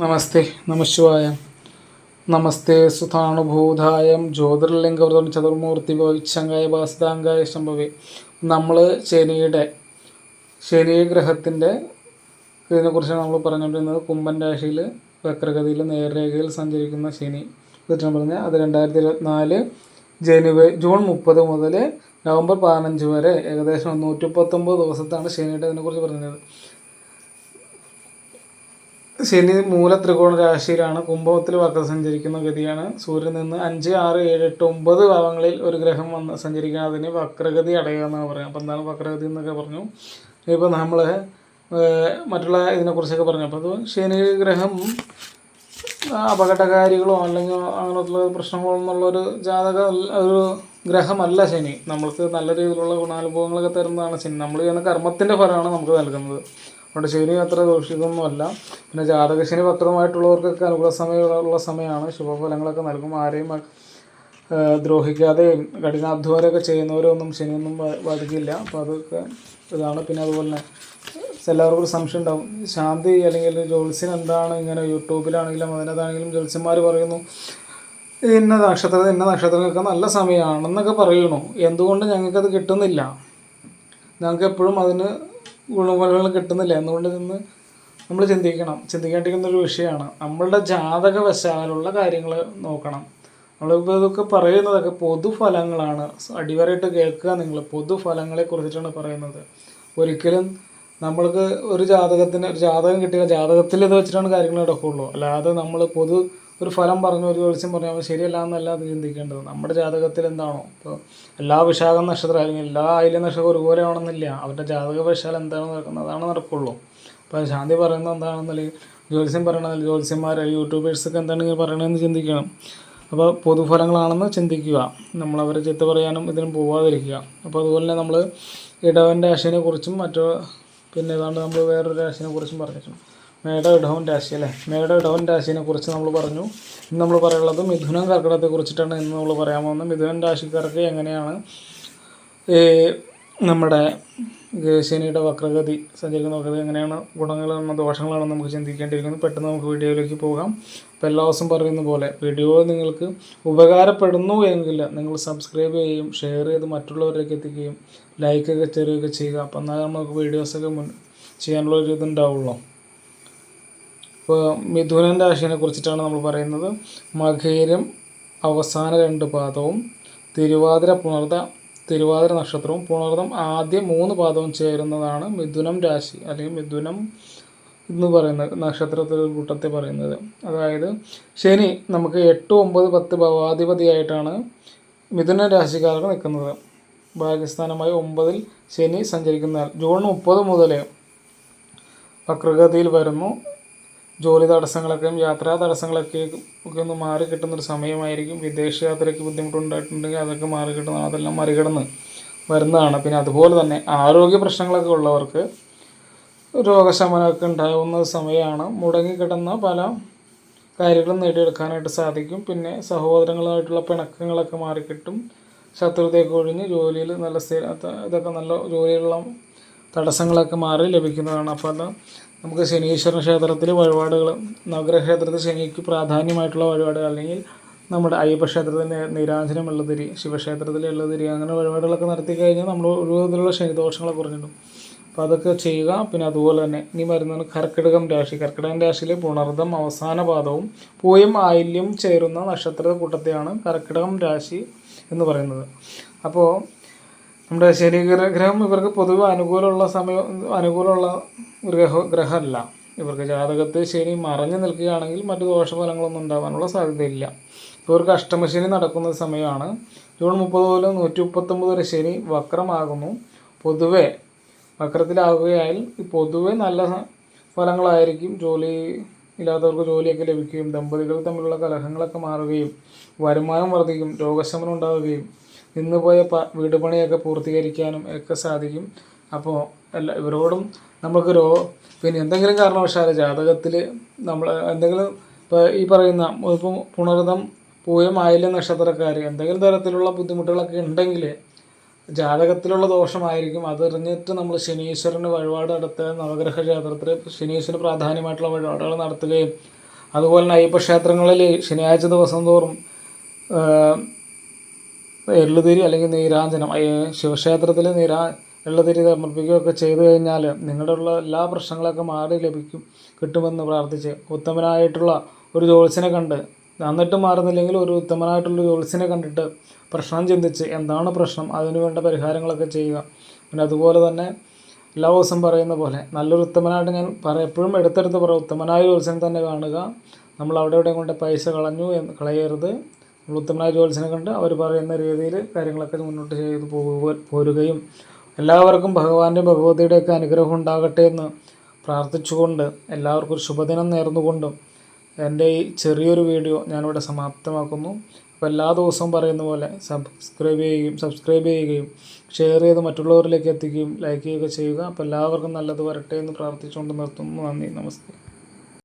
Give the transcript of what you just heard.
നമസ്തേ നമശിവായ. നമസ്തേ സുധാണുഭൂതായം ജ്യോതിർലിംഗവൃതം ചതുർമൂർത്തി ഭവിച്ചങ്കായ ഭാസിതാങ്കായ ശംഭവി. നമ്മൾ ശനിയുടെ ശനി ഗ്രഹത്തിന്റെ ഇതിനെക്കുറിച്ചാണ് നമ്മൾ പറഞ്ഞുകൊണ്ടിരുന്നത് കുംഭൻ രാശിയിൽ വക്രഗതിയിൽ നേർരേഖയിൽ സഞ്ചരിക്കുന്ന ശനി. കുറിച്ചാണ് പറഞ്ഞത് അത് രണ്ടായിരത്തി ഇരുപത്തിനാല് ജനുവരി ജൂൺ മുപ്പത് മുതൽ നവംബർ പതിനഞ്ച് വരെ ഏകദേശം നൂറ്റി പത്തൊമ്പത് ദിവസത്താണ് ശനിയുടെ ഇതിനെക്കുറിച്ച് പറഞ്ഞത്. ശനി മൂല ത്രികോണ രാശിയിലാണ് കുംഭത്തിൽ വക്രം സഞ്ചരിക്കുന്ന ഗതിയാണ്. സൂര്യൻ നിന്ന് അഞ്ച് ആറ് ഏഴ് എട്ട് ഒമ്പത് ഭാവങ്ങളിൽ ഒരു ഗ്രഹം വന്ന് സഞ്ചരിക്കാൻ അതിന് വക്രഗതി അടയുക എന്നാണ് പറയുക. അപ്പോൾ എന്താണ് വക്രഗതി എന്നൊക്കെ പറഞ്ഞു? ഇപ്പോൾ നമ്മൾ മറ്റുള്ള ഇതിനെക്കുറിച്ചൊക്കെ പറഞ്ഞു. അപ്പോൾ അത് ശനി ഗ്രഹം അപകടകാരികളോ അല്ലെങ്കിൽ അങ്ങനെയുള്ള പ്രശ്നങ്ങളോ എന്നുള്ളൊരു ജാതക ഒരു ഗ്രഹമല്ല ശനി. നമ്മൾക്ക് നല്ല രീതിയിലുള്ള ഗുണാനുഭവങ്ങളൊക്കെ തരുന്നതാണ് ശനി. നമ്മൾ ചെയ്യുന്ന കർമ്മത്തിന്റെ ഫലമാണ് നമുക്ക് നൽകുന്നത്. അതുകൊണ്ട് ശനി അത്ര ദോഷിതൊന്നുമല്ല പിന്നെ ജാതകശനി വക്രമായിട്ടുള്ളവർക്കൊക്കെ അനുകൂല സമയമുള്ള സമയമാണ്. ശുഭഫലങ്ങളൊക്കെ നൽകും. ആരെയും ദ്രോഹിക്കാതെയും കഠിനാധ്വാനമൊക്കെ ചെയ്യുന്നവരൊന്നും ശനിയൊന്നും ബാധിക്കില്ല അപ്പോൾ അതൊക്കെ ഇതാണ്. പിന്നെ അതുപോലെ തന്നെ എല്ലാവർക്കും ഒരു സംശയം ഉണ്ടാവും. ശാന്തി അല്ലെങ്കിൽ ജോത്സ്യൻ എന്താണ്? ഇങ്ങനെ യൂട്യൂബിലാണെങ്കിലും അതിനകത്താണെങ്കിലും ജോത്സ്യന്മാർ പറയുന്നു ഇന്ന നക്ഷത്രം ഇന്ന നക്ഷത്രങ്ങൾക്ക് നല്ല സമയമാണെന്നൊക്കെ പറയണു. എന്തുകൊണ്ട് ഞങ്ങൾക്കത് കിട്ടുന്നില്ല? ഞങ്ങൾക്ക് എപ്പോഴും അതിന് ഗുണഫലങ്ങൾ കിട്ടുന്നില്ല. എന്നുകൊണ്ട് നിന്ന് നമ്മൾ ചിന്തിക്കണം. ചിന്തിക്കേണ്ടിരിക്കുന്ന ഒരു വിഷയമാണ്. നമ്മളുടെ ജാതകവശാലുള്ള കാര്യങ്ങൾ നോക്കണം. നമ്മളിപ്പോൾ ഇതൊക്കെ പറയുന്നതൊക്കെ പൊതുഫലങ്ങളാണ്. അടിവരായിട്ട് കേൾക്കുക നിങ്ങൾ. പൊതുഫലങ്ങളെ കുറിച്ചിട്ടാണ് പറയുന്നത്. ഒരിക്കലും നമ്മൾക്ക് ഒരു ജാതകത്തിന് ഒരു ജാതകം കിട്ടിയ ജാതകത്തിൽ ഇത് വെച്ചിട്ടാണ് കാര്യങ്ങൾ നടക്കുകയുള്ളൂ അല്ലാതെ നമ്മൾ പൊതു ഒരു ഫലം പറഞ്ഞു ഒരു ദിവസം പറഞ്ഞു അവൻ ശരിയല്ല എന്നല്ല അത് ചിന്തിക്കേണ്ടത്. നമ്മുടെ ജാതകത്തിൽ എന്താണോ? ഇപ്പോൾ എല്ലാ വിശാഖം നക്ഷത്രം അല്ലെങ്കിൽ എല്ലാ അയില നക്ഷത്രം ഒരുപോലെ ആവണമെന്നില്ല. അവരുടെ ജാതക വശാൽ എന്താണോ നടക്കുന്നത്? അതാണ് നടക്കുള്ളൂ. അപ്പോൾ ശാന്തി പറയുന്നത് എന്താണെന്നുണ്ടെങ്കിൽ ജ്യോത്സ്യം പറയണത് ജ്യോത്സ്യന്മാർ യൂട്യൂബേഴ്സൊക്കെ എന്താണ് ഇങ്ങനെ പറയണതെന്ന് ചിന്തിക്കണം. അപ്പോൾ പൊതുഫലങ്ങളാണെന്ന് ചിന്തിക്കുക. നമ്മളവരെ ചിത്ത പറയാനും ഇതിനും പോവാതിരിക്കുക. അപ്പോൾ അതുപോലെ തന്നെ നമ്മൾ ഇടവൻ രാശിനെ കുറിച്ചും മറ്റോ പിന്നെ ഏതാണ്ട് നമ്മൾ വേറൊരു രാശിനെ കുറിച്ചും പറഞ്ഞിട്ടുണ്ട്. മേട ഇടവൻ രാശി അല്ലേ? മേട ഇടവൻ രാശിനെ കുറിച്ച് നമ്മൾ പറഞ്ഞു. ഇന്ന് നമ്മൾ പറയുള്ളത് മിഥുനം കർക്കിടത്തെ കുറിച്ചിട്ടാണ് ഇന്ന് നമ്മൾ പറയാൻ പോകുന്നത്. മിഥുനൻ രാശിക്കാർക്ക് എങ്ങനെയാണ് നമ്മുടെ ശനിയുടെ വക്രഗതി സഞ്ചരിക്കുന്ന വക്രഗതി എങ്ങനെയാണ് ഗുണങ്ങളാണോ ദോഷങ്ങളാണോ നമുക്ക് ചിന്തിക്കേണ്ടിയിരിക്കുന്നത് പെട്ടെന്ന് നമുക്ക് വീഡിയോയിലേക്ക് പോകാം. അപ്പോൾ എല്ലാ ദിവസവും പറയുന്ന പോലെ വീഡിയോ നിങ്ങൾക്ക് ഉപകാരപ്പെടുന്നു എങ്കിൽ നിങ്ങൾ സബ്സ്ക്രൈബ് ചെയ്യുകയും ഷെയർ ചെയ്ത് മറ്റുള്ളവരിലേക്ക് എത്തിക്കുകയും ലൈക്കൊക്കെ ചെറിയൊക്കെ ചെയ്യുക. അപ്പോൾ എന്നാലും നമുക്ക് വീഡിയോസൊക്കെ മുൻ ചെയ്യാനുള്ള ഒരു ഇതുണ്ടാവുള്ളൂ ഇപ്പോൾ മിഥുനൻ രാശിനെ കുറിച്ചിട്ടാണ് നമ്മൾ പറയുന്നത്. മകേരം അവസാന രണ്ട് പാദവും തിരുവാതിര പുണർത തിരുവാതിര നക്ഷത്രവും പുണർതം ആദ്യ മൂന്ന് പാദവും ചേരുന്നതാണ് മിഥുനം രാശി അല്ലെങ്കിൽ മിഥുനം എന്ന് പറയുന്ന നക്ഷത്രത്തിൽ കൂട്ടത്തെ പറയുന്നത്. അതായത് ശനി നമുക്ക് എട്ട് ഒമ്പത് പത്ത് ഭാവാധിപതിയായിട്ടാണ് മിഥുന രാശിക്കാർക്ക് നിൽക്കുന്നത്. ഭാഗ്യസ്ഥാനമായി ഒമ്പതിൽ ശനി സഞ്ചരിക്കുന്ന ജൂൺ മുപ്പത് മുതൽ വക്രഗതിയിൽ വരുന്നു. ജോലി തടസ്സങ്ങളൊക്കെയും യാത്രാ തടസ്സങ്ങളൊക്കെ ഒക്കെ ഒന്ന് മാറി കിട്ടുന്നൊരു സമയമായിരിക്കും. വിദേശ യാത്രയ്ക്ക് ബുദ്ധിമുട്ടുണ്ടായിട്ടുണ്ടെങ്കിൽ അതൊക്കെ മാറി കിട്ടുന്ന അതെല്ലാം മറികടന്ന് വരുന്നതാണ്. പിന്നെ അതുപോലെ തന്നെ ആരോഗ്യ പ്രശ്നങ്ങളൊക്കെ ഉള്ളവർക്ക് രോഗശമനമൊക്കെ ഉണ്ടാകുന്ന സമയമാണ്. മുടങ്ങിക്കിടന്ന പല കാര്യങ്ങളും നേടിയെടുക്കാനായിട്ട് സാധിക്കും. പിന്നെ സഹോദരങ്ങളുമായിട്ടുള്ള പിണക്കങ്ങളൊക്കെ മാറിക്കിട്ടും ശത്രുതയൊക്കെ ഒഴിഞ്ഞ് ജോലിയിൽ നല്ല സ്ഥിര ഇതൊക്കെ നല്ല ജോലിയിലുള്ള തടസ്സങ്ങളൊക്കെ മാറി ലഭിക്കുന്നതാണ്. അപ്പോൾ അത് നമുക്ക് ശനീശ്വര ക്ഷേത്രത്തിൽ വഴിപാടുകൾ നവഗ്രഹക്ഷേത്രത്തിൽ ശനിക്ക് പ്രാധാന്യമായിട്ടുള്ള വഴിപാടുകൾ അല്ലെങ്കിൽ നമ്മുടെ അയ്യപ്പ ക്ഷേത്രത്തിൽ നീരാഞ്ജനം ശിവക്ഷേത്രത്തിലെ ശിവക്ഷേത്രത്തിൽ അങ്ങനെ വഴിപാടുകളൊക്കെ നടത്തി കഴിഞ്ഞാൽ നമ്മൾ ഒരു വിധത്തിലുള്ള ശനിദോഷങ്ങളെ കുറഞ്ഞിട്ടും അപ്പോൾ അതൊക്കെ ചെയ്യുക. പിന്നെ അതുപോലെ തന്നെ ഇനി വരുന്നതാണ് കർക്കിടകം രാശി. കർക്കിടകം രാശിയിലെ പുണർദം അവസാന പാദവും പൂയം ആയില്യം ചേരുന്ന നക്ഷത്ര കൂട്ടത്തെയാണ് കർക്കിടകം രാശി എന്ന് പറയുന്നത്. അപ്പോൾ നമ്മുടെ ശനി ഗ്രഹം ഇവർക്ക് പൊതുവെ അനുകൂലമുള്ള സമയം അനുകൂലമുള്ള ഗ്രഹ ഗ്രഹമല്ല. ഇവർക്ക് ജാതകത്തെ ശനി മറഞ്ഞു നിൽക്കുകയാണെങ്കിൽ മറ്റു ദോഷഫലങ്ങളൊന്നും ഉണ്ടാകാനുള്ള സാധ്യതയില്ല. ഇവർക്ക് അഷ്ടമശനി നടക്കുന്ന സമയമാണ്. ജൂൺ മുപ്പത് മുതൽ നൂറ്റി മുപ്പത്തൊമ്പത് വരെ ശനി വക്രമാകുന്നു. പൊതുവെ വക്രത്തിലാവുകയാൽ ഈ പൊതുവെ നല്ല ഫലങ്ങളായിരിക്കും. ജോലി ഇല്ലാത്തവർക്ക് ജോലിയൊക്കെ ലഭിക്കുകയും ദമ്പതികൾ തമ്മിലുള്ള കലഹങ്ങളൊക്കെ മാറുകയും വരുമാനം വർദ്ധിക്കും രോഗശമനം ഉണ്ടാവുകയും നിന്ന് പോയ പ വീട് പണിയൊക്കെ പൂർത്തീകരിക്കാനും ഒക്കെ സാധിക്കും. അപ്പോൾ എല്ലാ ഇവരോടും നമുക്ക് രോ പിന്നെ എന്തെങ്കിലും കാരണവശാൽ ജാതകത്തിൽ നമ്മൾ എന്തെങ്കിലും ഇപ്പോൾ ഈ പറയുന്ന ഇപ്പം പുണർതം പൂയം ആയില്ല നക്ഷത്രക്കാർ എന്തെങ്കിലും തരത്തിലുള്ള ബുദ്ധിമുട്ടുകളൊക്കെ ഉണ്ടെങ്കിൽ ജാതകത്തിലുള്ള ദോഷമായിരിക്കും. അതറിഞ്ഞിട്ട് നമ്മൾ ശനീശ്വരന് വഴിപാട് നടത്തുക നവഗ്രഹ ക്ഷേത്രത്തിൽ ശനീശ്വരന് പ്രാധാന്യമായിട്ടുള്ള വഴിപാടുകൾ നടത്തുകയും അതുപോലെ തന്നെ അയ്യപ്പ ക്ഷേത്രങ്ങളിൽ ശനിയാഴ്ച ദിവസം തോറും എള്ളുതിരി അല്ലെങ്കിൽ നീരാഞ്ജനം ശിവക്ഷേത്രത്തിൽ നീരാ എള്ളുതിരി സമർപ്പിക്കുകയൊക്കെ ചെയ്തു കഴിഞ്ഞാൽ നിങ്ങളുടെ ഉള്ള എല്ലാ പ്രശ്നങ്ങളൊക്കെ മാറി ലഭിക്കും കിട്ടുമെന്ന് പ്രാർത്ഥിച്ച്. ഉത്തമനായിട്ടുള്ള ഒരു ജോത്സ്യനെ കണ്ട് എന്നിട്ടും മാറുന്നില്ലെങ്കിൽ ഒരു ഉത്തമനായിട്ടുള്ള ജോത്സ്യനെ കണ്ടിട്ട് പ്രശ്നം ചിന്തിച്ച് എന്താണ് പ്രശ്നം അതിനു വേണ്ട പരിഹാരങ്ങളൊക്കെ ചെയ്യുക. പിന്നെ അതുപോലെ തന്നെ എല്ലാ ദിവസം പറയുന്ന പോലെ നല്ലൊരു ഉത്തമനായിട്ട് ഞാൻ പറ എപ്പോഴും എടുത്തെടുത്ത് പറയും ഉത്തമനായ ജ്യോത്സ്യനെ തന്നെ കാണുക. നമ്മൾ അവിടെ ഇവിടെ കൊണ്ട് പൈസ കളഞ്ഞു കളയരുത്. ഉത്തമനായ ജ്യോത്സ്യനെ കണ്ട് അവർ പറയുന്ന രീതിയിൽ കാര്യങ്ങളൊക്കെ മുന്നോട്ട് ചെയ്ത് പോരുകയും എല്ലാവർക്കും ഭഗവാന്റെ ഭഗവതിയുടെയൊക്കെ അനുഗ്രഹം ഉണ്ടാകട്ടെ എന്ന് പ്രാർത്ഥിച്ചുകൊണ്ട് എല്ലാവർക്കും ഒരു ശുഭദിനം നേർന്നുകൊണ്ടും എന്റെ ഈ ചെറിയൊരു വീഡിയോ ഞാനിവിടെ സമാപ്തമാക്കുന്നു. അപ്പോൾ എല്ലാ ദിവസവും പറയുന്ന പോലെ സബ്സ്ക്രൈബ് ചെയ്യുകയും സബ്സ്ക്രൈബ് ചെയ്യുകയും ഷെയർ ചെയ്ത് മറ്റുള്ളവരിലേക്ക് എത്തിക്കുകയും ലൈക്ക് ചെയ്യുകയൊക്കെ ചെയ്യുക. അപ്പോൾ എല്ലാവർക്കും നല്ലത് വരട്ടെ എന്ന് പ്രാർത്ഥിച്ചുകൊണ്ട് നിർത്തുന്നു. നന്ദി. നമസ്തേ.